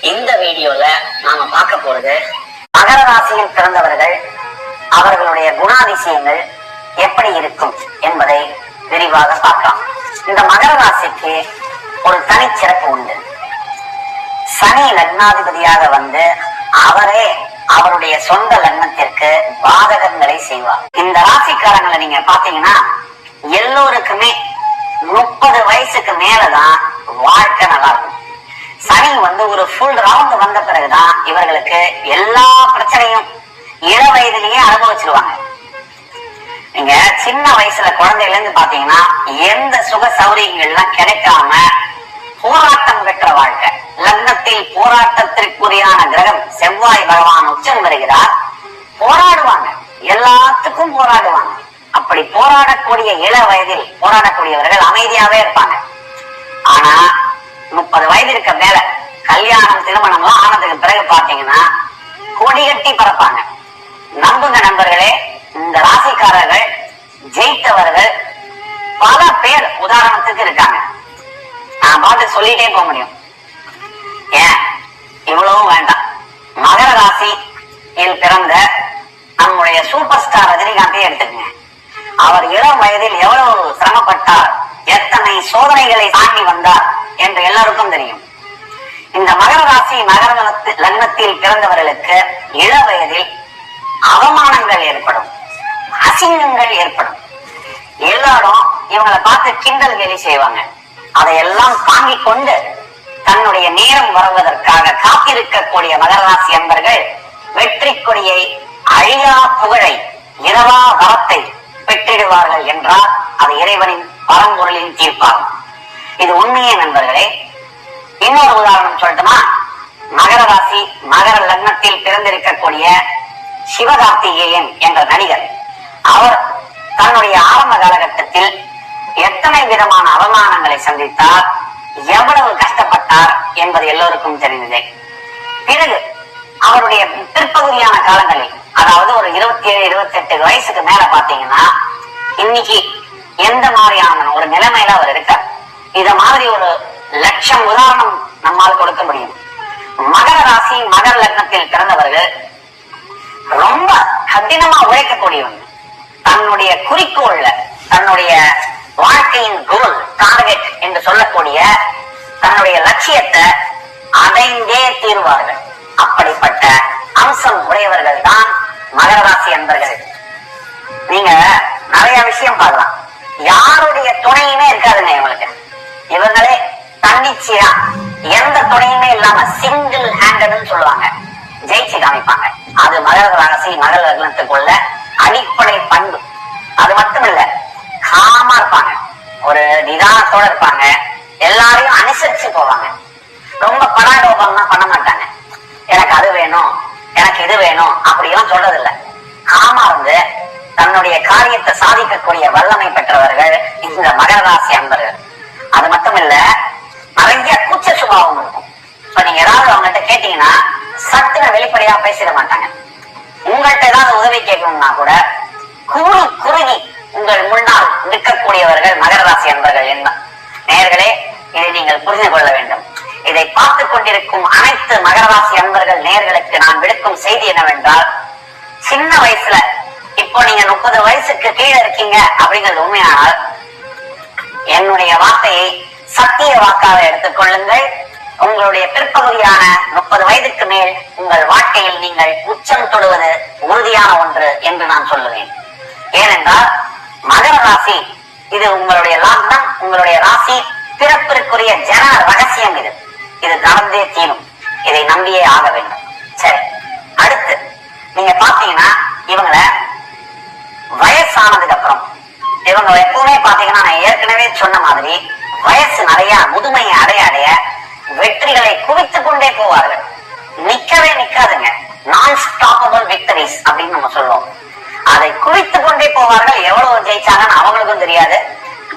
இந்த வீடியோல நாம பார்க்க போறது மகர ராசியில் பிறந்தவர்கள் அவர்களுடைய குணாதிசயங்கள் எப்படி இருக்கும் என்பதை விரிவாக பார்க்கலாம். இந்த மகர ராசிக்கு ஒரு தனிச்சிறப்பு உண்டு. சனி லக்னாதிபதியாக வந்து அவரே அவருடைய சொந்த லக்னத்திற்கு பாதகங்களை செய்வார். இந்த ராசிக்காரங்களை நீங்க பாத்தீங்கன்னா எல்லோருக்குமே முப்பது வயசுக்கு மேலதான் வாழ்க்கை நல்லா இருக்கும். சனி வந்து ஒரு ஃபுல் ரவுண்ட் வந்த பிறகுதான் இவர்களுக்கு எல்லா பிரச்சனையும் இள வயதிலேயே அனுபவிச்சிருவாங்க. நீங்க சின்ன வயசுல குழந்தையில இருந்து பாத்தீங்கன்னா எந்த சுக சௌரியங்கள்லாம் கிடைக்காம போராட்டம் பெற்ற வாழ்க்கை. லக்னத்தில் போராட்டத்திற்குரியான கிரகம் செவ்வாய் பகவான் உச்சம் வருகிறார் போராடுவாங்க. எல்லாத்துக்கும் போராடுவாங்க. அப்படி போராடக்கூடிய இள வயதில் போராடக்கூடியவர்கள் அமைதியாவே இருப்பாங்க. ஆனா முப்பது வயதிற்கு மேல கல்யாணம் திருமணம் எல்லாம் ஆனதுக்கு பிறகு பாத்தீங்கன்னா கொடி கட்டி பறப்பாங்க. நம்புங்க நண்பர்களே இந்த ராசிக்காரர்கள் ஜெயித்தவர்கள் பல பேர் உதாரணத்துக்கு இருக்காங்க. நான் பார்த்து சொல்லிட்டே போக முடியும். ஏன்? இவ்வளவும் வேண்டாம். மகர ராசியில் பிறந்த நம்முடைய சூப்பர் ஸ்டார் ரஜினிகாந்தே எடுத்துக்கங்க. அவர் இளம் வயதில் எவ்வளவு சிரமப்பட்டார் எத்தனை சோதனைகளை தாண்டி வந்தார் என்று எல்லாருக்கும் தெரியும். இந்த மகர ராசி மகர லக்னத்தில் பிறந்தவர்களுக்கு இள வயதில் அவமானங்கள் ஏற்படும். அசிங்கங்கள் ஏற்படும். எல்லாரும் இவங்களை பார்த்து கிண்டல் கேலி செய்வாங்க. அதையெல்லாம் தாங்கிக் கொண்டு தன்னுடைய நேரம் வருவதற்காக காத்திருக்கக்கூடிய மகர ராசி அன்பர்கள் வெற்றி கொடியை அழியா புகழை இரவா வரத்தை பெற்றிடுவார்கள் என்றால் அது இறைவனின் பரம்பொருளின் தீர்ப்பாகும். இது உண்மையே நண்பர்களே. இன்னொரு உதாரணம் சொல்லட்டுமா? மகர ராசி மகர லக்னத்தில் பிறந்திருக்கக்கூடிய சிவகார்த்திகேயன் என்ற நடிகர். அவர் தன்னுடைய ஆரம்ப காலகட்டத்தில் எத்தனை விதமான அவமானங்களை சந்தித்தார் எவ்வளவு கஷ்டப்பட்டார் என்பது எல்லோருக்கும் தெரிந்ததே. பிறகு அவருடைய பிற்பகுதியான காலங்களில் அதாவது ஒரு இருபத்தி ஏழு இருபத்தி எட்டு வயசுக்கு மேல பாத்தீங்கன்னா இன்னைக்கு எந்த மாதிரியான ஒரு நிலைமையில அவர் இருக்கார்? இத மாதிரி ஒரு லட்சம் உதாரணம் நம்மால் கொடுக்க முடியும். மகர ராசி மகர லக்னத்தில் பிறந்தவர்கள் ரொம்ப கடினமா உழைக்கக்கூடியவங்க. தன்னுடைய குறிக்கோள்ல தன்னுடைய வாழ்க்கையின் கோல் டார்கெட் என்று சொல்லக்கூடிய தன்னுடைய லட்சியத்தை அடைந்தே தீர்வார்கள். அப்படிப்பட்ட அம்சம் உடையவர்கள் தான் மகர ராசி அன்பர்கள். நீங்க நிறைய விஷயம் பார்க்கலாம். யாருடைய துணையுமே இருக்காதுங்க இவங்களுக்கு. இவங்களே தன்னிச்சையா எந்த துணையுமே இல்லாம சிங்கிள் ஹேண்டட்னு சொல்லுவாங்க. ஜெயிச்சு காமிப்பாங்க. அது மகர ராசி மகர லக்னத்துக்குள்ள அடிப்படை பண்பு. அது மட்டும் இல்ல காமா இருப்பாங்க. ஒரு நிதானத்தோட இருப்பாங்க. எல்லாரையும் அனுசரிச்சு போவாங்க. ரொம்ப படாடோபம்லாம் பண்ண மாட்டாங்க. எனக்கு அது வேணும் எனக்கு இது வேணும் அப்படியெல்லாம் சொல்றது இல்ல காமா இருந்து தன்னுடைய காரியத்தை சாதிக்கக்கூடிய வல்லமை பெற்றவர்கள் இந்த மகர ராசி அன்பர்கள். அது மட்டும் இல்ல நிறைய கூச்ச சுபாவம் இருக்கும். இப்ப நீங்க ஏதாவது அவங்ககிட்ட கேட்டீங்கன்னா சத்துன வெளிப்படையா பேசிட மாட்டாங்க. உங்கள்கிட்ட ஏதாவது உதவி கேட்கணும்னா கூட குறு குறுகி உங்கள் முன்னால் நிற்கக்கூடியவர்கள் மகர ராசி அன்பர்கள் என்ன? நேர்களே இதை நீங்கள் புரிந்து கொள்ள வேண்டும். இதை பார்த்துக் கொண்டிருக்கும் அனைத்து மகர ராசி அன்பர்கள் நேர்களுக்கு நான் விடுக்கும் செய்தி என்னவென்றால் சின்ன வயசுல இப்போ நீங்க முப்பது வயசுக்கு கீழே இருக்கீங்க அப்படிங்கிறது உண்மையானால் என்னுடைய வார்த்தையை சத்திய வாக்காக எடுத்துக்கொள்ளுங்கள் உங்களுடைய பிற்பகுதியான முப்பது வயதுக்கு மேல் உங்கள் வாழ்க்கையில் நீங்கள் உச்சம் தொடுவது உறுதியான ஒன்று என்று நான் சொல்லுவேன். ஏனென்றால் மகர ராசி இது உங்களுடைய லாக்டம் உங்களுடைய ராசி பிறப்பிற்குரிய ஜன ரகசியம் இது. இது நடந்தே தீரும். இதை நம்பியே ஆக வேண்டும். சரி அடுத்து நீங்க பாத்தீங்கன்னா இவங்களை சொன்ன மாதிரி வயசு நிறைய முதுமையை அடைய அடைய வெற்றிகளை குவித்துக் கொண்டே போவார்கள். நிக்கவே நிக்காதுங்க. நான் ஸ்டாப்பபிள் விக்டரிஸ் அப்படின்னு நம்ம சொல்லுவோம். அதை குவித்துக் கொண்டே போவார்கள். எவ்வளவு ஜெயிச்சாங்கன்னு அவங்களுக்கும் தெரியாது.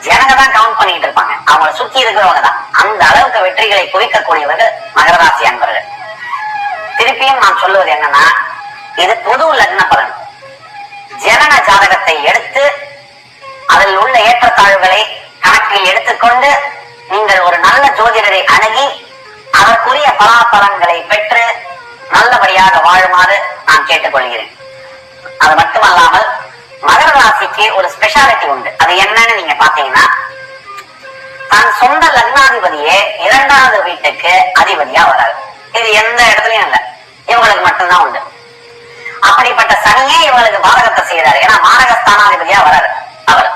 ஜனங்க தான் கவுண்ட் பண்ணிட்டு இருப்பாங்க. அவங்களை சுத்தி இருக்கிறவங்க தான். அந்த அளவுக்கு வெற்றிகளை குவிக்கக்கூடியவர்கள் மகரராசி அன்பர்கள். திருப்பியும் நான் சொல்லுவது என்னன்னா இது பொது லக்ன பலன். ஜனன ஜாதகத்தை எடுத்து அதில் உள்ள ஏற்றத்தாழ்வுகளை கணக்கில் எடுத்துக்கொண்டு நீங்கள் ஒரு நல்ல ஜோதிடரை அணுகி அதற்குரிய பலாபலன்களை பெற்று நல்லபடியாக வாழுமாறு நான் கேட்டுக்கொள்கிறேன். அது மட்டுமல்லாமல் மகர ராசிக்கு ஒரு ஸ்பெஷாலிட்டி உண்டு. அது என்னன்னு நீங்க பாத்தீங்கன்னா தன் சொந்த லக்னாதிபதியே இரண்டாவது வீட்டுக்கு அதிபதியா வராது இது எந்த இடத்துலயும் இல்ல. இவங்களுக்கு மட்டும்தான் உண்டு. அப்படிப்பட்ட சனியே இவங்களுக்கு பாதகத்தை செய்யறாரு ஏன்னா மாரகஸ்தானாதிபதியா வராரு அவர்.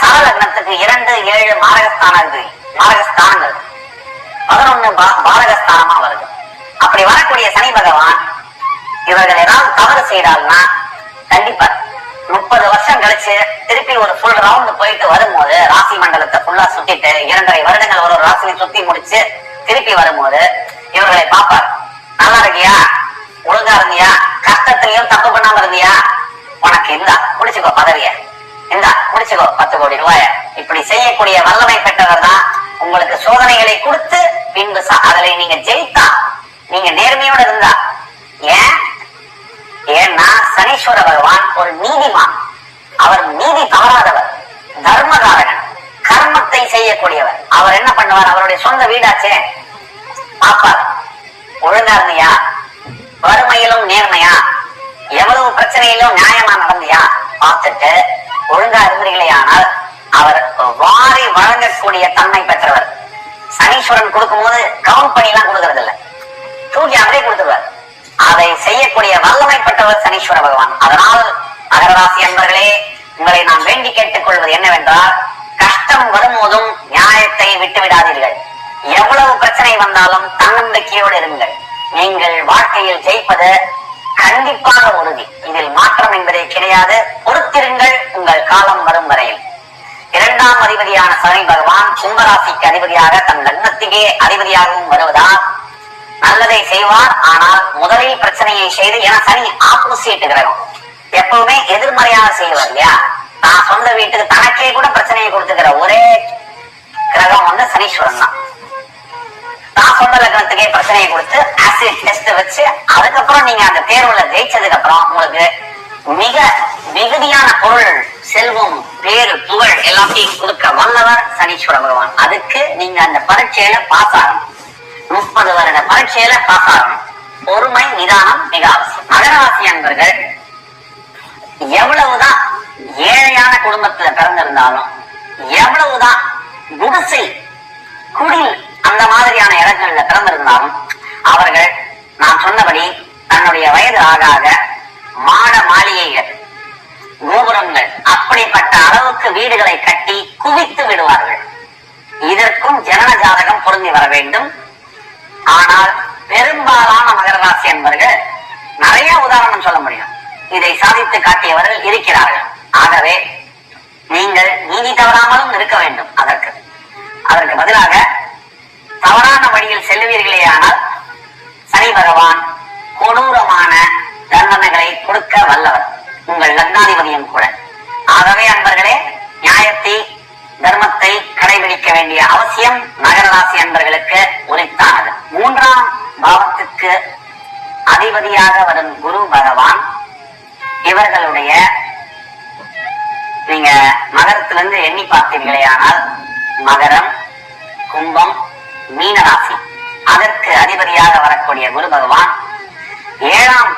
சரலக்னத்துக்கு இரண்டு ஏழு மாரகஸ்தானங்கள். மாரகஸ்தானங்கள். பதினொன்னு பா- பாரகஸ்தானமா வருது. அப்படி வரக்கூடிய சனி பகவான் இவர்கள் ஏதாவது தவறு செய்தால்னா கண்டிப்பா முப்பது வருஷம் கழிச்சு திருப்பி ஒரு ஃபுல் ரவுண்ட் போயிட்டு வரும்போது ராசி மண்டலத்தை ஃபுல்லா சுத்திட்டு இரண்டரை வருடங்கள் ஒரு ஒரு ராசியை சுத்தி முடிச்சு திருப்பி வரும்போது இவர்களை பார்ப்பார். நல்லா இருக்கியா? ஒழுங்கா இருந்தியா கஷ்டத்திலையும் தப்பு பண்ணாம இருந்தியா உனக்கு இந்தா குடிச்சுக்கோ பதவிய. இந்தா குடிச்சுக்கோ பத்து கோடி ரூபாய. இப்படி செய்யக்கூடிய வல்லமை பெற்றவர் தான் உங்களுக்கு சோதனைகளை கொடுத்து பின்பு அதில் நீங்க ஜெயித்தா நீங்க நேர்மையோட இருந்தா. ஏன்? ஏன்னா சனீஸ்வர பகவான் ஒரு நீதிமான். அவர் நீதி தவறாதவர் தர்மகாரகன் கர்மத்தை செய்யக்கூடியவர். அவர் என்ன பண்ணுவார்? அவருடைய சொந்த வீடாச்சே. பாப்பார் ஒழுங்கா இருந்தியா? வறுமையிலும் நேர்மையா? எவ்வளவு பிரச்சனையிலும் நியாயமா நடந்தியா? பார்த்துட்டு ஒழுங்கா இருந்தீர்களே ஆனால் அவர் வாரி வழங்கக்கூடிய தன்மை பெற்றவர். சனீஸ்வரன் கொடுக்கும்போது கவுண்ட் பண்ணி எல்லாம் கொடுக்கறது இல்ல தூக்கி அப்படியே கொடுத்துருவார். அதை செய்யக்கூடிய வல்லமை பெற்றவர் சனீஸ்வர பகவான். அதனால் அகரராசி அன்பர்களே உங்களை நான் வேண்டி கேட்டுக் கொள்வது என்னவென்றால் கஷ்டம் வரும்போதும் நியாயத்தை விட்டு விடாதீர்கள் எவ்வளவு பிரச்சனை வந்தாலும் தன்னம்பிக்கையோடு இருங்கள். நீங்கள் வாழ்க்கையில் ஜெயிப்பது கண்டிப்பாக உறுதி. இதில் மாற்றம் என்பதே கிடையாது பொறுத்திருங்கள் உங்கள் காலம் வரும் வரையில் இரண்டாம் அதிபதியான சனி பகவான் கும்பராசிக்கு அதிபதியாக தன் லக்னத்துக்கே அதிபதியாகவும் வருவதால் நல்லதை செய்வார். ஆனால் முதலில் பிரச்சனையை செய்து ஏன்னா சனி ஆப்போசிட் கிரகம். எப்பவுமே எதிர்மறையாக செய்வார் இல்லையா? தான் சொந்த வீட்டுக்கு தனக்கே கூட பிரச்சனையை கொடுத்துக்கிற ஒரே கிரகம் வந்து சனீஸ்வரன் தான். தான் சொந்த லக்னத்துக்கே பிரச்சனையை கொடுத்து ஆசிட் டெஸ்ட் வச்சு அதுக்கப்புறம் நீங்க அந்த தேர்வுல ஜெயிச்சதுக்கு அப்புறம் உங்களுக்கு மிக மிகுதியான பொருள் செல்வம் பேரு புகழ் எல்லாத்தையும் கொடுக்க வல்லவர் சனீஸ்வர பகவான். அதுக்கு நீங்க அந்த பரீட்சையில பாஸ் ஆகணும். முப்பது வருட பரீட்சையில பாஸ் ஆகணும். பொறுமை நிதானம் மிக அவசியம். மகராசி அன்பர்கள் எவ்வளவுதான் ஏழையான குடும்பத்துல பிறந்திருந்தாலும் எவ்வளவுதான் குடிசை குடில் அந்த மாதிரியான இடங்கள்ல பிறந்திருந்தாலும் அவர்கள் நான் சொன்னபடி தன்னுடைய வயது ஆக ஆக மாட மாளிகைகள் கோபுரங்கள் அப்படிப்பட்ட அளவுக்கு வீடுகளை கட்டி குவித்து விடுவார்கள். இதற்கும் ஜனன ஜாதகம் பொருந்தி வர வேண்டும். ஆனால் பெரும்பாலான மகர ராசி என்பவர்கள் நிறைய உதாரணம் சொல்ல முடியும். இதை சாதித்து காட்டியவர்கள் இருக்கிறார்கள். ஆகவே நீங்கள் நீதி தவறாமலும் இருக்க வேண்டும் அதற்கு. அதற்கு பதிலாக தவறான வழியில் செல்லுவீர்களேயானால் சனி பகவான் கொடூரமான தண்டனைகளை கொடுக்க வல்லவர். உங்கள் லக்னாதிபதியும் கூட. ஆகவே அன்பர்களே நியாயத்தை தர்மத்தை கடைபிடிக்க வேண்டிய அவசியம் மகர ராசி அன்பர்களுக்கு உரித்தானது. மூன்றாம் பாவத்துக்கு அதிபதியாக வரும் குரு பகவான் இவர்களுடைய நீங்க மகரத்திலிருந்து எண்ணி பார்த்தீர்களே ஆனால் மகரம் கும்பம் மீனராசி அதற்கு அதிபதியாக வரக்கூடிய குரு பகவான் ஏழாம்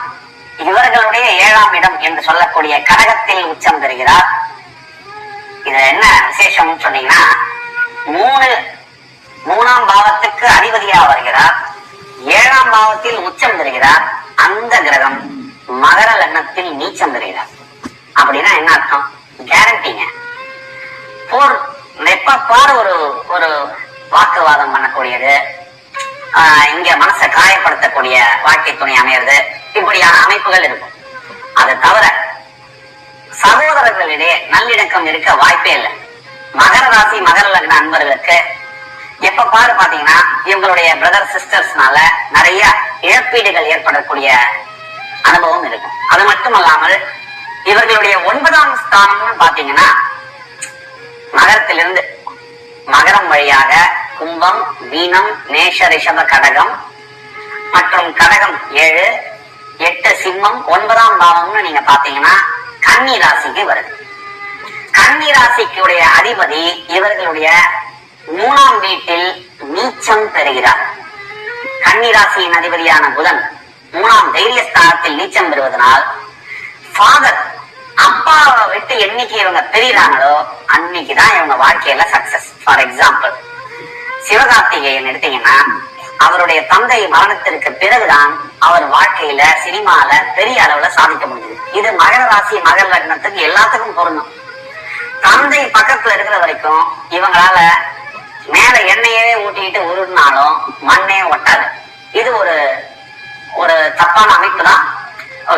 இவர்களுடைய ஏழாம் இடம் என்று சொல்லக்கூடிய கடகத்தில் உச்சம் பெறுகிறார். இதுல என்ன விசேஷம்னு சொன்னீங்கன்னா மூணு மூணாம் பாவத்துக்கு அதிபதியா வருகிறார் ஏழாம் பாவத்தில் உச்சம் தருகிறார் அந்த கிரகம் மகர லக்னத்தில் நீச்சம் தருகிறார் அப்படின்னா என்ன அர்த்தம்? கேரண்டிங்க போர் எப்ப பாரு ஒரு ஒரு வாக்குவாதம் பண்ணக்கூடியது. இங்க மனசை காயப்படுத்தக்கூடிய வாழ்க்கை துணை அமையிறது. இப்படியான அமைப்புகள் இருக்கும். அதை தவிர சகோதரர்களிடையே நல்லிணக்கம் இருக்க வாய்ப்பே இல்லை. மகர ராசி மகர லக்ன அன்பர்களுக்கு எப்ப பாரு பாத்தீங்கன்னா இவங்களுடைய பிரதர் சிஸ்டர்ஸ்னால நிறைய இழப்பீடுகள் ஏற்படக்கூடிய அனுபவம் இருக்கும். அது மட்டுமல்லாமல் இவர்களுடைய ஒன்பதாம் ஸ்தானம்னு பாத்தீங்கன்னா மகரத்திலிருந்து மகரம் வழியாக கும்பம் மீனம் நேஷ ரிஷப கடகம் மற்றும் கடகம் ஏழு எட்டு சிம்மம் ஒன்பதாம் பாவம்னு நீங்க பாத்தீங்கன்னா கன்னி ராசிக்கு வருது. கன்னி ராசிக்குடைய அதிபதி இவர்களுடைய மூணாம் வீட்டில் நீச்சம் பெறுகிறார். கன்னிராசியின் அதிபதியான புதன் மூணாம் தைரியஸ்தானத்தில் நீச்சம் பெறுவதனால் ஃபாதர் அப்பாவை விட்டு என்னைக்கு இவங்க பிரிறாங்களோ அன்னைக்குதான் இவங்க வாழ்க்கையில சக்சஸ் ஃபார் எக்ஸாம்பிள் சிவகார்த்திகேயன் எடுத்தீங்கன்னா அவருடைய தந்தை மரணத்திற்கு பிறகுதான் வாழ்க்கையில சினிமால பெரிய அளவுல சாதிக்க முடியுது. இது மகர ராசி மகர லக்னத்துக்கு எல்லாத்துக்கும் பொருந்தும். தந்தை பக்கத்துல இருக்கிற வரைக்கும் இவங்களால மேல எண்ணெயவே ஊட்டிட்டு உருடினாலும் மண்ணே ஒட்டாது. இது ஒரு ஒரு தப்பான அமைப்பு தான்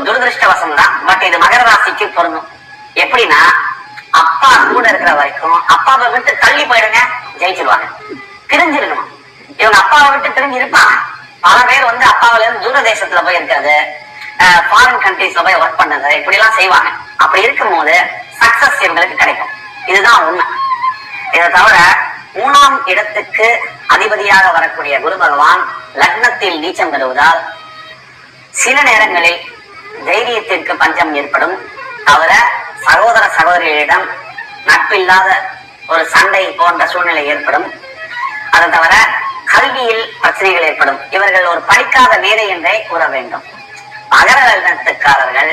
துரதிருஷ்டவசம் தான் பட் இது மகர ராசிக்கு பொருந்தும். எப்படின்னா அப்பா கூட இருக்கிற வரைக்கும் அப்பாவை விட்டு தள்ளி போயிடுங்க ஜெயிச்சிருவாங்க. பிரிஞ்சிருக்கணும் இவங்க அப்பாவை விட்டு பிரிஞ்சு இருப்பாங்க பல பேர் வந்து அப்பாவில இருந்து தூர தேசத்துல போய் இருக்கிறது ஃபாரின் கண்ட்ரீஸ்ல போய் ஒர்க் பண்ணது. இப்படி எல்லாம் செய்வாங்க. அப்படி இருக்கும்போது சக்சஸ் இவங்களுக்கு கிடைக்கும். இதுதான் உண்மை. இதை தவிர மூணாம் இடத்துக்கு அதிபதியாக வரக்கூடிய குரு பகவான் லக்னத்தில் நீச்சம் பெறுவதால் சில நேரங்களில் தைரியத்திற்கு பஞ்சம் ஏற்படும். தவிர சகோதர சகோதரிகளிடம் நட்பில்லாத ஒரு சண்டை போன்ற சூழ்நிலை ஏற்படும். அதை தவிர கல்வியில் பிரச்சனைகள் ஏற்படும். இவர்கள் ஒரு படிக்காத மேதை என்றே கூற வேண்டும். மகர லக்னத்துக்காரர்கள்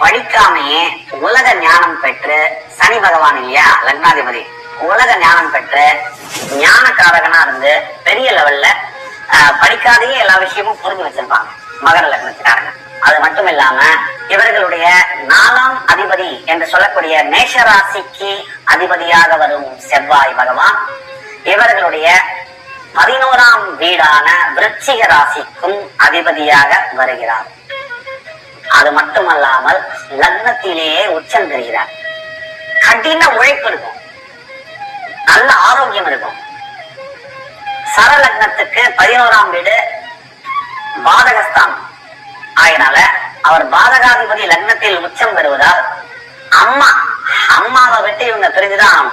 படிக்காமையே உலக ஞானம் பெற்று சனி பகவான் இல்லையா லக்னாதிபதி உலக ஞானம் பெற்று ஞானக்காரகனா இருந்து பெரிய லெவல்ல படிக்காதையே எல்லா விஷயமும் புரிஞ்சு வச்சிருப்பாங்க மகர லக்னத்துக்காரங்க அது மட்டும் இல்லாம இவர்களுடைய நாலாம் அதிபதி என்று சொல்லக்கூடிய மேஷராசிக்கு அதிபதியாக வரும் செவ்வாய் பகவான் இவர்களுடைய பதினோராம் வீடான விருச்சிக ராசிக்கும் அதிபதியாக வருகிறார். அது மட்டுமல்லாமல் லக்னத்திலேயே உச்சம் பெறுகிறார். கடின உழைப்பு இருக்கும். நல்ல ஆரோக்கியம் இருக்கும். சரலக்னத்துக்கு பதினோராம் வீடு பாதகஸ்தானம். ஆகினால அவர் பாதகாதிபதி லக்னத்தில் உச்சம் பெறுவதால் அம்மா அம்மாவை விட்டு இவங்க பிரிஞ்சுதான்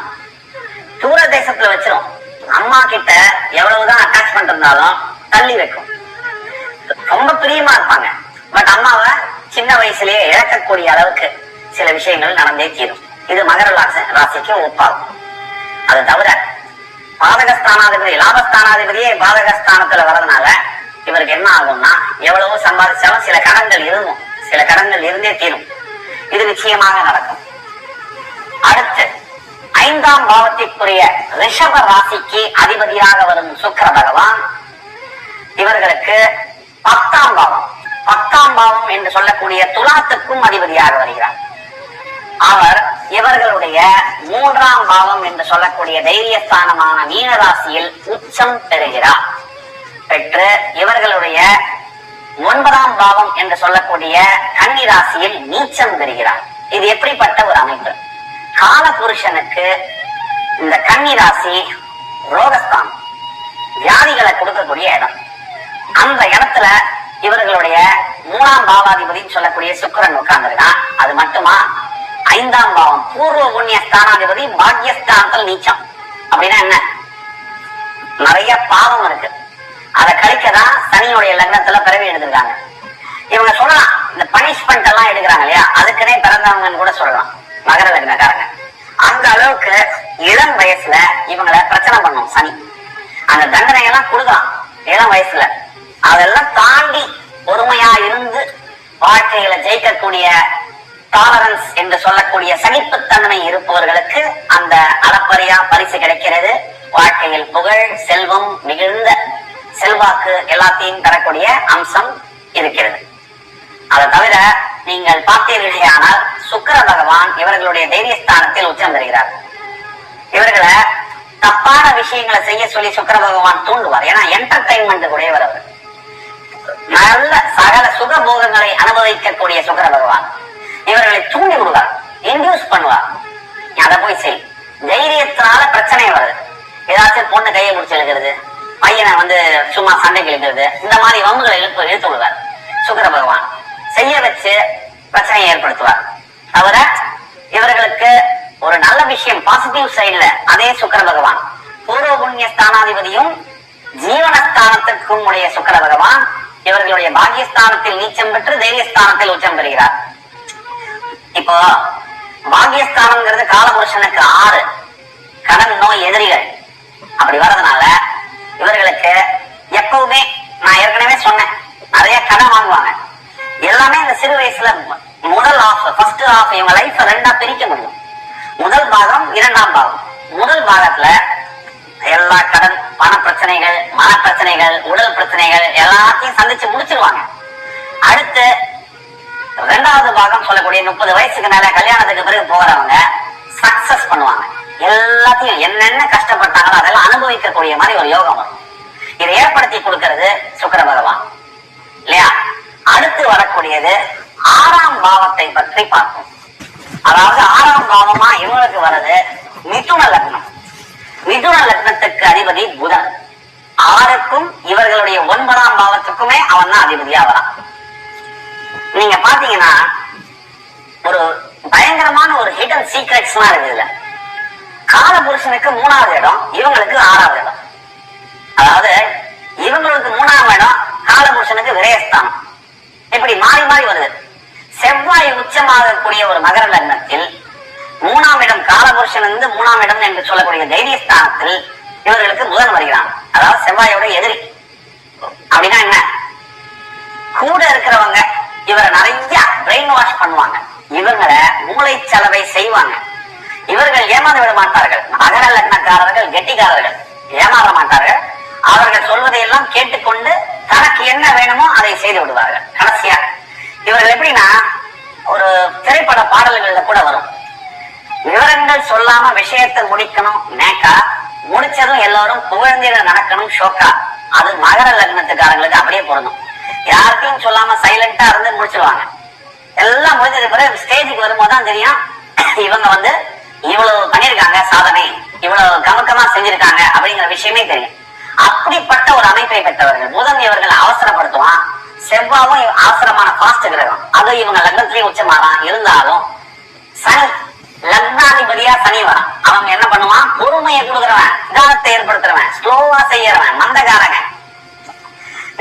தூர தேசத்துல வச்சிரும். அம்மா கிட்ட எவ்வளவுதான் அட்டாச்மெண்ட் இருந்தாலும் தள்ளி வைக்கும். ரொம்ப பிரியமா இருப்பாங்க. பட் அம்மாவை சின்ன வயசுலயே இழக்கக்கூடிய அளவுக்கு சில விஷயங்கள் நடந்தே தீரும். இது மகர ராசி- ராசிக்கு ஒப்பாகும். அது தவிர பாதகஸ்தானாதிபதி லாபஸ்தானாதிபதியே பாதகஸ்தானத்துல வர்றதுனால இவருக்கு என்ன ஆகும்னா எவ்வளவோ சம்பாதிச்சாலும் சில கடன்கள் இருக்கும் சில கடன்கள் இருந்தே தீரும். இது நிச்சயமாக நடக்கும். அடுத்து ஐந்தாம் பாவத்திற்குரிய ரிஷப ராசிக்கு அதிபதியாக வரும் சுக்கர பகவான். இவர்களுக்கு பத்தாம் பாவம். பத்தாம் பாவம் என்று சொல்லக்கூடிய துலாத்துக்கும் அதிபதியாக வருகிறார். அவர் இவர்களுடைய மூன்றாம் பாவம் என்று சொல்லக்கூடிய தைரியஸ்தானமான மீன ராசியில் உச்சம் பெறுகிறார். பெற்று இவர்களுடைய ஒன்பதாம் பாவம் என்று சொல்லக்கூடிய கன்னி ராசியில் நீச்சம் பெறுகிறார். இது எப்படிப்பட்ட ஒரு அமைப்பு? கால புருஷனுக்கு இந்த கன்னி ராசி ரோகஸ்தான் வியாதிகளை கொடுக்கக்கூடிய இடம். அந்த இடத்துல இவர்களுடைய மூணாம் பாவாதிபதின்னு சொல்லக்கூடிய சுக்கிரன் உட்கார்ந்துருக்கான் அது மட்டுமா? ஐந்தாம் பாவம். பூர்வ புண்ணிய ஸ்தானாதிபதி பாக்யஸ்தானத்தில் நீச்சம். அப்படின்னா என்ன? நிறைய பாவம் இருக்கு. அதை கழிக்கதான் சனியுடைய லக்னத்துல பிறவி எடுத்திருக்காங்க. இவங்க சொல்லலாம் இந்த பனிஷ்மெண்ட் எல்லாம் எடுக்கிறாங்க இல்லையா? அதுக்குன்னே பிறந்தவங்கன்னு கூட சொல்லலாம். மகர லக்னக்காரங்க அந்த அளவுக்கு இளம் வயசுல இவங்களை பிரச்சனை பண்ணும் சனி. அந்த தண்டனை எல்லாம் கொடுக்கலாம் இளம் வயசுல. அதெல்லாம் தாண்டி பொறுமையா இருந்து வாழ்க்கையில ஜெயிக்கக்கூடிய டாலரன்ஸ் என்று சொல்லக்கூடிய சகிப்புத்தன்மை இருப்பவர்களுக்கு அந்த அளப்பரியா பரிசு கிடைக்கிறது. வாழ்க்கையில் புகழ் செல்வம் மிகுந்த செல்வாக்கு எல்லாத்தையும் தரக்கூடிய அம்சம் இருக்கிறது. அதை தவிர நீங்கள் பார்த்தீர்களேயானால் சுக்கிர பகவான் இவர்களுடைய தைரியஸ்தானத்தில் உச்சம் பெறுகிறார். இவர்களை தப்பான விஷயங்களை செய்ய சொல்லி சுக்கர பகவான் தூண்டுவார். ஏன்னா என்டர்டைன்மெண்ட் உடையவர் அவர் நல்ல சகல சுகபோகங்களை அனுபவிக்கக்கூடிய சுக்கிர பகவான். இவர்களை தூண்டி விடுவார். இன்டியூஸ் பண்ணுவார். அதை போய் செய். தைரியத்தினால பிரச்சனை வருது. ஏதாச்சும் பொண்ணு கையை முடிச்சு இழுக்கிறது பையனை வந்து சும்மா சண்டை கிழிக்கிறது இந்த மாதிரி வம்புகளை இழுப்பு இழுத்து விடுவார் சுக்கிர பகவான். பிரச்சனையை தவிர இவர்களுக்கு ஒரு நல்ல விஷயம் பாசிட்டிவ் சைட்ல அதே சுக்கர பகவான். பூர்வ புண்ணிய ஸ்தானாதிபதியும் ஜீவனஸ்தானத்திற்கும் உடைய சுக்கர பகவான். இவர்களுடைய பாகியஸ்தானத்தில் நீச்சம் பெற்று தைரியஸ்தானத்தில் உச்சம் பெறுகிறார். இப்போ பாகியஸ்தானம்ங்கிறது காலபுருஷனுக்கு ஆறு. கடன் நோய் எதிரிகள். அப்படி வர்றதுனால இவர்களுக்கு எப்பவுமே நான் ஏற்கனவே சொன்னேன் நிறைய கடன் வாங்குவாங்க. எல்லாமே இந்த சிறு வயசுல முதல் ஆஃப் ஃபர்ஸ்ட் ஆஃப் இவங்க லைஃப் ரெண்டா பிரிக்க முடியும். முதல் பாகம் இரண்டாம் பாகம். முதல் பாகத்துல எல்லா கடன் பண பிரச்சனைகள் மன பிரச்சனைகள் உடல் பிரச்சனைகள் எல்லாத்தையும் சந்திச்சு முடிச்சிருவாங்க. அடுத்து ரெண்டாவது பாகம் சொல்லக்கூடிய முப்பது வயசுக்கு மேல கல்யாணத்துக்கு பிறகு போறவங்க சக்சஸ் பண்ணுவாங்க. எல்லாத்தையும் என்னென்ன கஷ்டப்பட்டாங்களோ அதெல்லாம் அனுபவிக்கக்கூடிய மாதிரி ஒரு யோகம் வரும். இதை ஏற்படுத்தி கொடுக்கறது சுக்கர பகவான். இல்லையா? அடுத்து வரக்கூடியது ஆறாம் பாவத்தை பற்றி பார்ப்போம். அதாவது ஆறாம் பாவமா இவங்களுக்கு வர்றது மிதுன லக்னம். மிதுன லக்னத்துக்கு அதிபதி புதன். ஆறுக்கும் இவர்களுடைய ஒன்பதாம் பாவத்துக்குமே அவன் தான் அதிபதியா வரான். நீங்க பாத்தீங்கன்னா ஒரு பயங்கரமான ஒரு ஹிடன் சீக்ரெட்ஸ் எல்லாம் இருக்குது காலபுருஷனுக்கு மூணாவது இடம் இவங்களுக்கு ஆறாவது இடம். அதாவது இவங்களுக்கு மூணாவது இடம் காலபுருஷனுக்கு விரயஸ்தானம். இப்படி மாறி மாறி வருது. செவ்வாய் உச்சமாகக்கூடிய ஒரு மகர லக்னத்தில் மூணாம் இடம் காலபுருஷன் இருந்து மூணாம் இடம் என்று சொல்லக்கூடிய தைரியஸ்தானத்தில் இவர்களுக்கு புதன் வருகிறான். அதாவது செவ்வாயோட எதிரி. அப்படின்னா என்ன? கூட இருக்கிறவங்க இவரை நிறைய பிரெயின் வாஷ் பண்ணுவாங்க. இவங்களை மூளை செலவை செய்வாங்க. இவர்கள் ஏமாந்து விட மாட்டார்கள். மகர லக்னக்காரர்கள் கெட்டிக்காரர்கள். ஏமாற மாட்டார்கள். அவர்கள் சொல்வதையெல்லாம் கேட்டுக்கொண்டு தனக்கு என்ன வேணுமோ அதை செய்து விடுவார்கள். கடைசியா இவர்கள் எப்படின்னா ஒரு திரைப்பட பாடல்கள்ல கூட வரும். விவரங்கள் சொல்லாம விஷயத்தை முடிக்கணும் நேக்கா? முடிச்சதும் எல்லாரும் புகழ்ந்திட நடக்கணும் ஷோக்கா? அது மகர லக்னத்துக்காரங்களுக்கு அப்படியே பொருந்தும். யாருக்கும் சொல்லாம சைலண்டா இருந்து முடிச்சிருவாங்க. எல்லாம் முடிஞ்சது பிறகு ஸ்டேஜுக்கு வரும்போது தான் தெரியும் இவங்க வந்து இவ்வளவு பண்ணிருக்காங்க சாதனை இவ்வளவு கமக்கமா செஞ்சிருக்காங்க அப்படிங்கிற விஷயமே தெரியும். அப்படிப்பட்ட ஒரு அமைப்பை பெற்றவர்கள் முதன்மை இவர்கள் அவசரப்படுத்துவான். செவ்வாவும் அவசரமான பாஸ்ட் கிரகம். அது இவங்க லக்னத்திலேயே உச்சமாறான். இருந்தாலும் சனி லக்னாதிபதியா சனி வரான். அவங்க என்ன பண்ணுவான்? பொறுமையை கொடுக்குறவன் நிதானத்தை ஏற்படுத்துறவன் ஸ்லோவா செய்யறவன் மந்தகாரங்க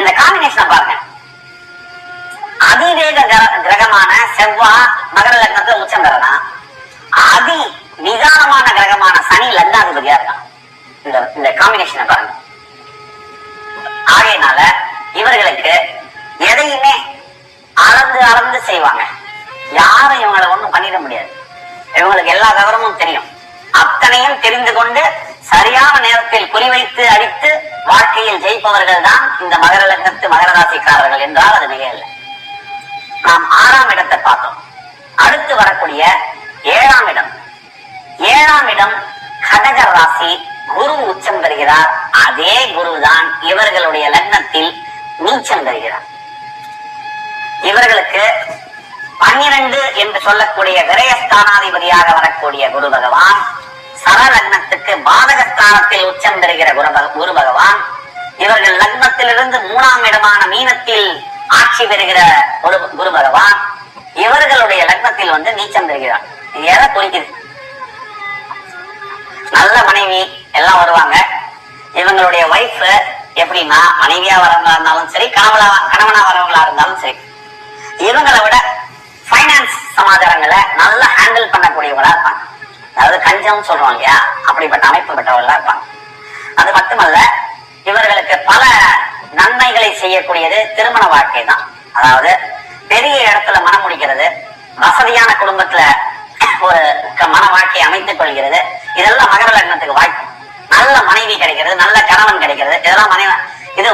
இந்த காம்பினேஷனை பாருங்க. அதிவேக கிரகமான செவ்வா மகர லக்னத்துல உச்சம் பெறலாம். அதி நிதானமான கிரகமான சனி லக்னாதிபதியா இருக்கான். இந்த இந்த காம்பினேஷனை பாருங்க. ஆகையினால இவர்களுக்கு எதையுமே அளந்து அளந்து செய்வாங்க. யாரும் இவங்களை ஒண்ணும் பண்ணிட முடியாது. இவங்களுக்கு எல்லா விவரமும் தெரியும். அத்தனையும் தெரிந்து கொண்டு சரியான நேரத்தில் குறிவைத்து அடித்து வாழ்க்கையில் ஜெயிப்பவர்கள் தான் இந்த மகர லக்னத்து மகர ராசிக்காரர்கள் என்றால் அது மிக இல்லை. நாம் ஆறாம் இடத்தை பார்த்தோம். அடுத்து வரக்கூடிய ஏழாம் இடம். ஏழாம் இடம் கடக ராசி. குரு உச்சம் பெறுகிறார். அதே குருதான் இவர்களுடைய லக்னத்தில் நீச்சம் பெறுகிறார். இவர்களுக்கு பன்னிரண்டு என்று சொல்லக்கூடிய விரயஸ்தானாதிபதியாக வரக்கூடிய குரு பகவான் சரலக்னத்துக்கு பாதகஸ்தானத்தில் உச்சம் பெறுகிற குரு குரு பகவான் இவர்கள் லக்னத்திலிருந்து மூணாம் இடமான மீனத்தில் ஆட்சி பெறுகிற குரு குரு பகவான் இவர்களுடைய லக்னத்தில் வந்து நீச்சம் பெறுகிறார். இது எதை குறிக்குது? நல்ல மனைவி எல்லாம் வருவாங்க. இவங்களுடைய ஒய்ஃப் எப்படின்னா மனைவியா வரவங்களா இருந்தாலும் சரி கணவனா கணவனா வரவங்களா இருந்தாலும் சரி. இவங்களை விட ஃபைனான்ஸ் சமாச்சாரங்களை நல்லா ஹேண்டில் பண்ணக்கூடியவங்களா இருப்பாங்க. அதாவது கஞ்சம் சொல்றோம் இல்லையா? அப்படிப்பட்ட அமைப்பு பெற்றவர்களா இருப்பாங்க. அது மட்டுமல்ல இவர்களுக்கு பல நன்மைகளை செய்யக்கூடியது திருமண வாழ்க்கை தான். அதாவது பெரிய இடத்துல மனம் முடிக்கிறது வசதியான குடும்பத்துல ஒரு மன வாழ்க்கையை அமைத்துக் கொள்கிறது இதெல்லாம் மகர லக்னத்துக்கு வாய்ப்பு. நல்ல மனைவி கிடைக்கிறது நல்ல கணவன் கிடைக்கிறது இதெல்லாம் மனைவி இது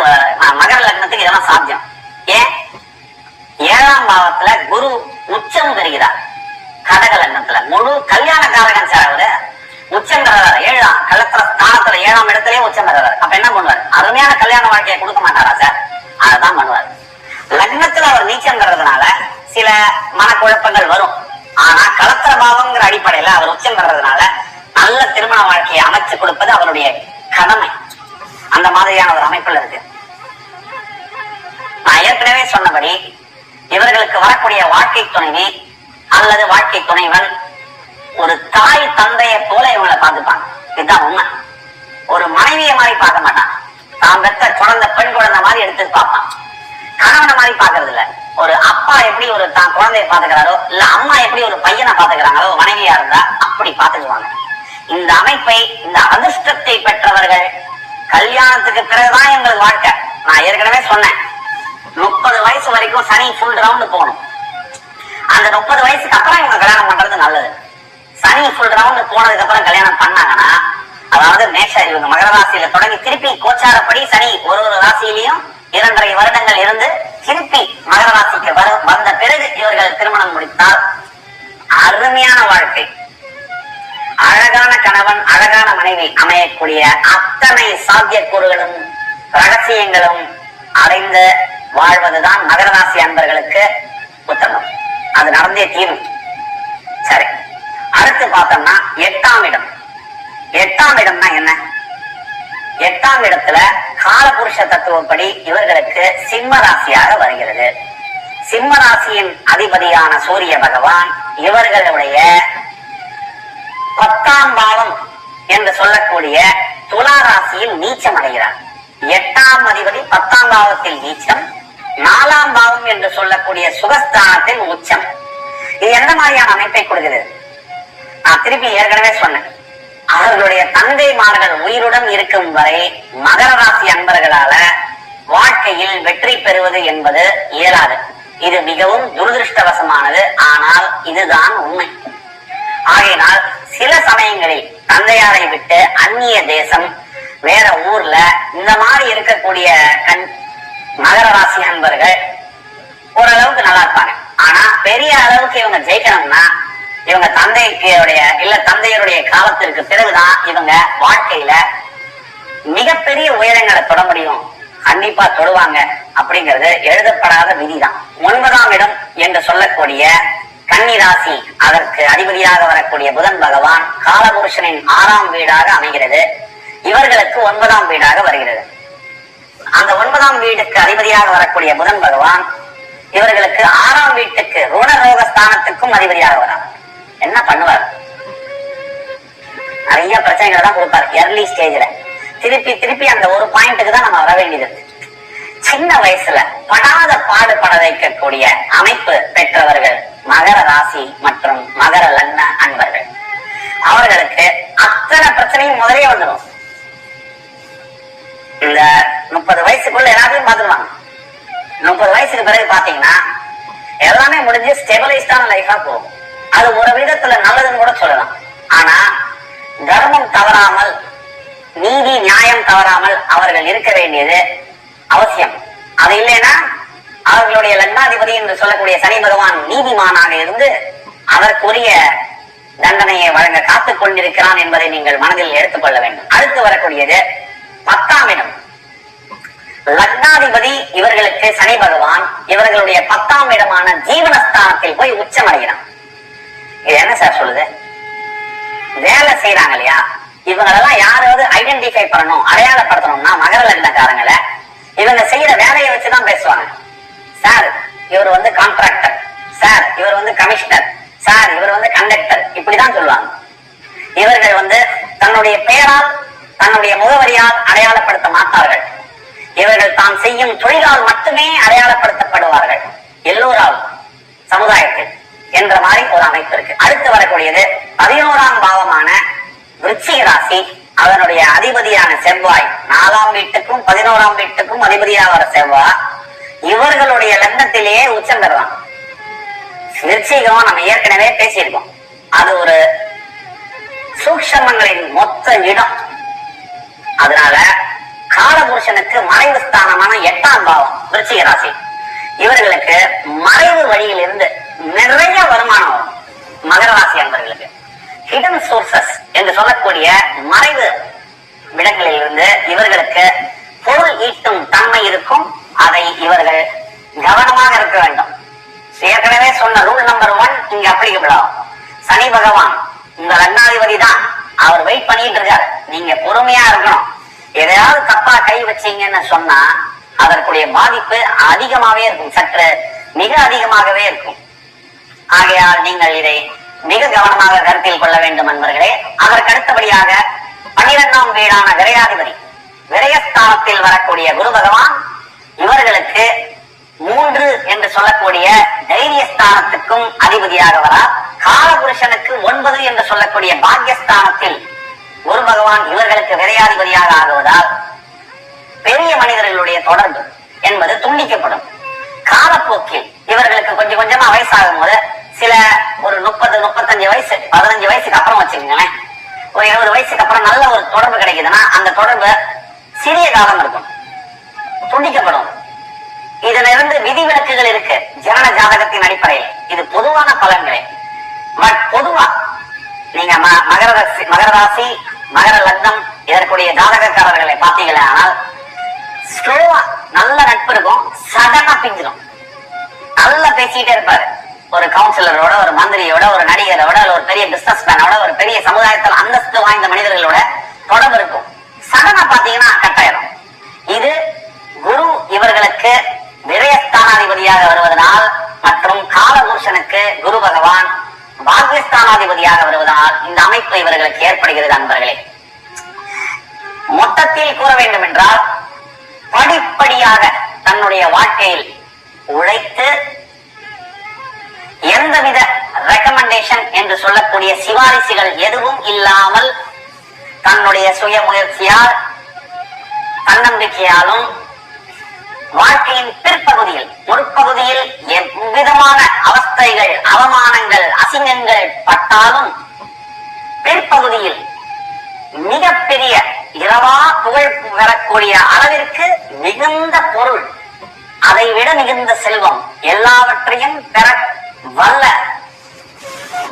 மகர லக்னத்துக்கு இதெல்லாம் சாத்தியம். ஏன்? ஏழாம் பாவத்துல குரு உச்சம் பெறுகிறார். கடக லக்னத்துல முழு கல்யாணக்காரகன் சார் அவரு. உச்சம் பெறாரு ஏழாம் கலத்திர ஸ்தானத்துல ஏழாம் இடத்துலயே உச்சம் பெறாரு அப்ப என்ன பண்ணுவார்? அருமையான கல்யாண வாழ்க்கையை கொடுக்க மாட்டாரா சார்? அதான் பண்ணுவார். லக்னத்துல அவர் நீச்சம் பெறதுனால சில மனக்குழப்பங்கள் வரும். ஆனா கலத்திர பாவம்ங்கிற அடிப்படையில அவர் உச்சம் பெறதுனால நல்ல திருமண வாழ்க்கையை அமைச்சு கொடுப்பது அவருடைய கடமை. அந்த மாதிரியான ஒரு அமைப்புல இருக்கு. நான் ஏற்கனவே சொன்னபடி இவர்களுக்கு வரக்கூடிய வாழ்க்கை துணைவி அல்லது வாழ்க்கை துணைவன் ஒரு தாய் தந்தையை போல இவங்களை பார்த்துப்பாங்க. இதுதான் உண்மை. ஒரு மனைவியை மாதிரி பார்க்க மாட்டான். தான் பெத்த குழந்தை பெண் குழந்தை மாதிரி எடுத்து பார்ப்பான். கணவனை மாதிரி பார்க்கறது இல்ல. ஒரு அப்பா எப்படி ஒரு தான் குழந்தைய பாத்துக்கிறாரோ இல்ல அம்மா எப்படி ஒரு பையனை பாத்துக்கிறாங்களோ மனைவியா இருந்தா அப்படி பாத்துக்குவாங்க இந்த அமைப்பை இந்த அதிர்ஷ்டத்தை பெற்றவர்கள் கல்யாணத்துக்கு பிறகுதான் எங்களுக்கு வாழ்க்கை. நான் ஏற்கனவே சொன்னேன். முப்பது வயசு வரைக்கும் சனி ஃபுல் ரவுண்ட் போகணும். அந்த முப்பது வயசுக்கு அப்புறம் இவங்க கல்யாணம் பண்றது நல்லது. சனி ஃபுல் ரவுண்ட் போனதுக்கு அப்புறம் கல்யாணம் பண்ணாங்கன்னா அதாவது மேஷ இவங்க மகர ராசியில தொடங்கி திருப்பி கோச்சாரப்படி சனி ஒரு ஒரு ராசியிலையும் இரண்டரை வருடங்கள் இருந்து திருப்பி மகர ராசிக்கு வர வந்த பிறகு இவர்கள் திருமணம் முடித்தால் அருமையான வாழ்க்கை. அழகான கணவன் அழகான மனைவி அமையக்கூடிய அத்தனை சாத்தியக்கூறுகளும் ரகசியங்களும் அடைந்த வாழ்வதுதான் மகரராசி அன்பர்களுக்கு உத்தமம். அது நடந்தே தீரும். சரி. அடுத்து பார்த்தோம்னா எட்டாம் இடம். எட்டாம் இடம்னா என்ன? எட்டாம் இடத்துல காலபுருஷ தத்துவப்படி இவர்களுக்கு சிம்ம ராசியாக வருகிறது. சிம்ம ராசியின் அதிபதியான சூரிய பகவான் இவர்களுடைய பத்தாம் பாவம் என்று சொல்லக்கூடிய துலா ராசியில் நீச்சம் அடைகிறார். எட்டாம் அதிபதி பத்தாம் பாவத்தில் நீச்சம் நாலாம் பாவம் என்று சொல்லக்கூடிய சுகஸ்தானத்தின் உச்சம். இது எந்த மாதிரியான அமைப்பை கொடுக்கிறது நான் திருப்பி ஏற்கனவே சொன்னேன். அவர்களுடைய தந்தைமார்கள் உயிருடன் இருக்கும் வரை மகர ராசி அன்பர்களால வாழ்க்கையில் வெற்றி பெறுவது என்பது இயலாது. இது மிகவும் துரதிருஷ்டவசமானது. ஆனால் இதுதான் உண்மை. ஆகையினால் சில சமயங்களில் தந்தையாரை விட்டு அந்நிய தேசம் வேற ஊர்ல இந்த மாதிரி இருக்கக்கூடிய கண் மகர ராசி அன்பர்கள் ஓரளவுக்கு நல்லா இருப்பாங்க. ஆனா பெரிய அளவுக்கு இவங்க ஜெயிக்கணும்னா இவங்க தந்தைக்கு உடைய இல்ல தந்தையருடைய காலத்திற்கு பிறகுதான் இவங்க வாழ்க்கையில மிகப்பெரிய உயரங்களை தொட முடியும். கண்டிப்பா தொடுவாங்க அப்படிங்கிறது எழுதப்படாத விதிதான். ஒன்பதாம் இடம் என்று சொல்லக்கூடிய கன்னி ராசி அதற்கு அதிபதியாக வரக்கூடிய புதன் பகவான் காலபுருஷனின் ஆறாம் வீடாக அமைகிறது. இவர்களுக்கு ஒன்பதாம் வீடாக வருகிறது. அந்த ஒன்பதாம் வீடுக்கு அதிபதியாக வரக்கூடிய புதன் பகவான் இவர்களுக்கு ஆறாம் வீட்டுக்கு ருணரோக ஸ்தானத்துக்கும் அதிபதியாக வரார். என்ன பண்ணுவார்? நிறைய பிரச்சனைகளை தான் கொடுப்பார் எர்லி ஸ்டேஜ்ல திருப்பி திருப்பி அந்த ஒரு பாயிண்ட்டுக்கு தான் நம்ம வர வேண்டியது சின்ன வயசுல படாத பாடுபட வைக்கக்கூடிய அமைப்பு பெற்றவர்கள் மகர ராசி மற்றும் மகர லக்ன அன்பர்கள். அவர்களுக்கு அத்தனை பிரச்சனையும் முதலே வந்துடும் இந்த முப்பது வயசுக்குள்ள எல்லாத்தையும் பார்த்துருவாங்க முப்பது வயசுக்கு பிறகு பாத்தீங்கன்னா எல்லாமே முடிஞ்சு ஸ்டெபிலைஸ்டான லைஃபா போகும். அது ஒரு விதத்துல நல்லதுன்னு கூட சொல்லலாம். ஆனா தர்மம் தவறாமல் நீதி நியாயம் தவறாமல் அவர்கள் இருக்க வேண்டியது அவசியம். அது இல்லைன்னா அவர்களுடைய லக்னாதிபதி என்று சொல்லக்கூடிய சனி பகவான் நீதிமானாக இருந்து அதற்குரிய தண்டனையை வழங்க காத்துக் கொண்டிருக்கிறான் என்பதை நீங்கள் மனதில் எடுத்துக்கொள்ள வேண்டும். அடுத்து வரக்கூடியது பத்தாம் இடம் லக்னாதிபதி இவர்களுக்கு சனி பகவான் இவர்களுடைய பத்தாம் இடமான ஜீவனஸ்தானத்தில் போய் உச்சமடைகிறான். இது என்ன சார் சொல்லுது? வேலை செய்யறாங்க இல்லையா? இவங்களெல்லாம் யாராவது ஐடென்டிஃபை பண்ணணும் அடையாளப்படுத்தணும்னா மகர லக்னக்காரங்களை இவங்க செய்யற வேலையை வச்சுதான் பேசுவாங்க. சார் இவர் வந்து கான்ட்ராக்டர் சார் இவர் வந்து கமிஷனர் சார் இவர் வந்து கண்டக்டர் இப்படிதான் சொல்லுவாங்க. இவர்கள் வந்து தன்னுடைய பெயரால் தன்னுடைய முகவரியால் அடையாளப்படுத்த மாட்டார்கள் இவர்கள் தாம் செய்யும் தொழிலால் மட்டுமே அடையாளப்படுத்தப்படுவார்கள். எல்லோரால் சமுதாயத்தில் என்ற மாதிரி ஒரு அமைப்பு இருக்கு. அடுத்து வரக்கூடியது பதினோராம் பாவமான விருச்சிக ராசி. அதனுடைய அதிபதியான செவ்வாய் நாலாம் வீட்டுக்கும் பதினோராம் வீட்டுக்கும் அதிபதியாக வர செவ்வாய். இவர்களுடைய லக்னத்திலேயே உச்சம் பெறலாம். நம்ம ஏற்கனவே பேசியிருக்கோம். அது ஒரு சூக்ஷமங்களின் மொத்த இடம். அதனால காலபுருஷனுக்கு மறைவு ஸ்தானமான எட்டாம் பாவம் விருச்சிக ராசி இவர்களுக்கு மறைவு வழியில் இருந்து நிறைய வருமானம் வரும். மகர ராசி அன்பர்களுக்கு. ஹிடன் சோர்சஸ் என்று சொல்லக்கூடிய மறைவு விடங்களில் இருந்து இவர்களுக்கு பொருள் ஈட்டும் தன்மை இருக்கும். அதை இவர்கள் கவனமாக இருக்க வேண்டும். ஏற்கனவே சொன்ன ரூல் நம்பர் ஒன் இங்க அப்ளிகபிள் ஆகும். சனி பகவான் உங்க லக்னாதிபதி தான். அவர் வெயிட் பண்ணிட்டு இருக்காரு. நீங்க பொறுமையா இருக்கணும். எதையாவது தப்பா கை வச்சீங்கன்னு சொன்னா அதற்குரிய பாதிப்பு அதிகமாவே இருக்கும். சற்று மிக அதிகமாகவே இருக்கும். ஆகையால் நீங்கள் இதை மிக கவனமாக கருத்தில் கொள்ள வேண்டும் என்பர்களே அதற்கு அடுத்தபடியாக பனிரெண்டாம் வீடான விரையாதிபதி விரயஸ்தானத்தில் வரக்கூடிய குரு பகவான் இவர்களுக்கு மூன்று என்று சொல்லக்கூடிய தைரியஸ்தானத்துக்கும் அதிபதியாக வரார். காலபுருஷனுக்கு ஒன்பது என்று சொல்லக்கூடிய பாக்யஸ்தானத்தில் குரு பகவான் இவர்களுக்கு விரையாதிபதியாக ஆகுவதால் பெரிய மனிதர்களுடைய தொடர்பு என்பது துண்டிக்கப்படும். காலப்போக்கில் இவர்களுக்கு கொஞ்சம் கொஞ்சமா வயசாகும் போது சில ஒரு முப்பது முப்பத்தஞ்சு வயசு பதினஞ்சு வயசுக்கு அப்புறம் வச்சுக்கோங்களேன். ஒரு இருபது வயசுக்கு அப்புறம் நல்ல ஒரு தொடர்பு கிடைக்குதுன்னா அந்த தொடர்பு சிறிய காலம் இருக்கும். துண்டிக்கப்படும். இதுல இருந்து விதிவிலக்குகள் இருக்கு. ஜனன ஜாதகத்தின் அடிப்படையில். இது பொதுவான பலன்களே. பட் பொதுவா நீங்க ம- மகர ராசி மகர ராசி மகர லக்னம் இதற்குரிய ஜாதகக்காரர்களை பார்த்தீங்களே ஆனால் ஸ்லோவா நல்ல நட்பு இருக்கும் சடனா பிஞ்சிடும் நல்லா பேசிட்டே இருப்பாரு. ஒரு கவுன்சிலரோட ஒரு மந்திரியோட ஒரு நடிகரோட ஒரு பெரிய பிசினஸ் மேனோட ஒரு பெரிய சமுதாயத்தில் அந்தஸ்து வாய்ந்த மனிதர்களோட தொடர்பு இருக்கும். பாகிஸ்தானாதிபதியாக வருவதனால் இந்த அமைப்பு இவர்களுக்கு ஏற்படுகிறது அன்பர்களே மொத்தத்தில் கூற வேண்டும் என்றால் படிப்படியாக தன்னுடைய வாழ்க்கையில் உழைத்து எந்தவித ரெக்கமெண்டேஷன் என்று சொல்லக்கூடிய சிபாரிசுகள் எதுவும் இல்லாமல் தன்னுடைய சுய முயற்சியால் தன்னம்பிக்கையாலும் வாழ்க்கையின் பிற்பகுதியில் முற்பகுதியில் எவ்விதமான அவஸ்தைகள் அவமானங்கள் அசிங்கங்கள் பட்டாலும் பிற்பகுதியில் மிகப்பெரிய இரவா புகழ் பெறக்கூடிய அளவிற்கு மிகுந்த பொருள் அதை விட மிகுந்த செல்வம் எல்லாவற்றையும் பெற வல்ல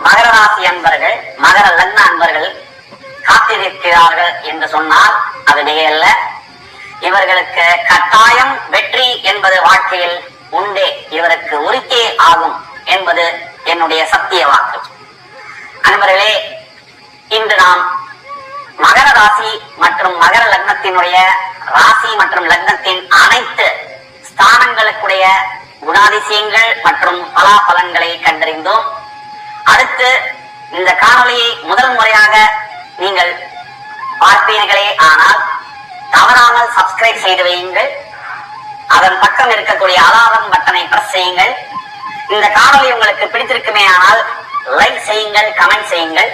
மகர ராசி அன்பர்கள் மகர லக்ன அன்பர்கள் காத்திருக்கிறார்கள் என்று சொன்னால் அது மிகையல்ல இவர்களுக்கு கட்டாயம் வெற்றி என்பது வாழ்க்கையில் உண்டே. இவருக்கு உரித்தே ஆகும் என்பது என்னுடைய சத்திய வாக்கு. அன்பர்களே இன்று நாம் மகர ராசி மற்றும் மகர லக்னத்தினுடைய ராசி மற்றும் லக்னத்தின் அனைத்து ஸ்தானங்களுக்குடைய குணாதிசயங்கள் மற்றும் பலாபலன்களை கண்டறிந்தோம். அடுத்து இந்த காணொலியை முதல் முறையாக நீங்கள் பார்ப்பீர்களே. ஆனால் தவறாமல் சப்ஸ்கிரைப் செய்து வையுங்கள். அதன் பக்கம் இருக்கக்கூடிய அலாரம் பட்டனை பிரஸ் செய்யுங்கள். இந்த காணொலி உங்களுக்கு பிடித்திருக்குமே ஆனால் லைக் செய்யுங்கள் கமெண்ட் செய்யுங்கள்.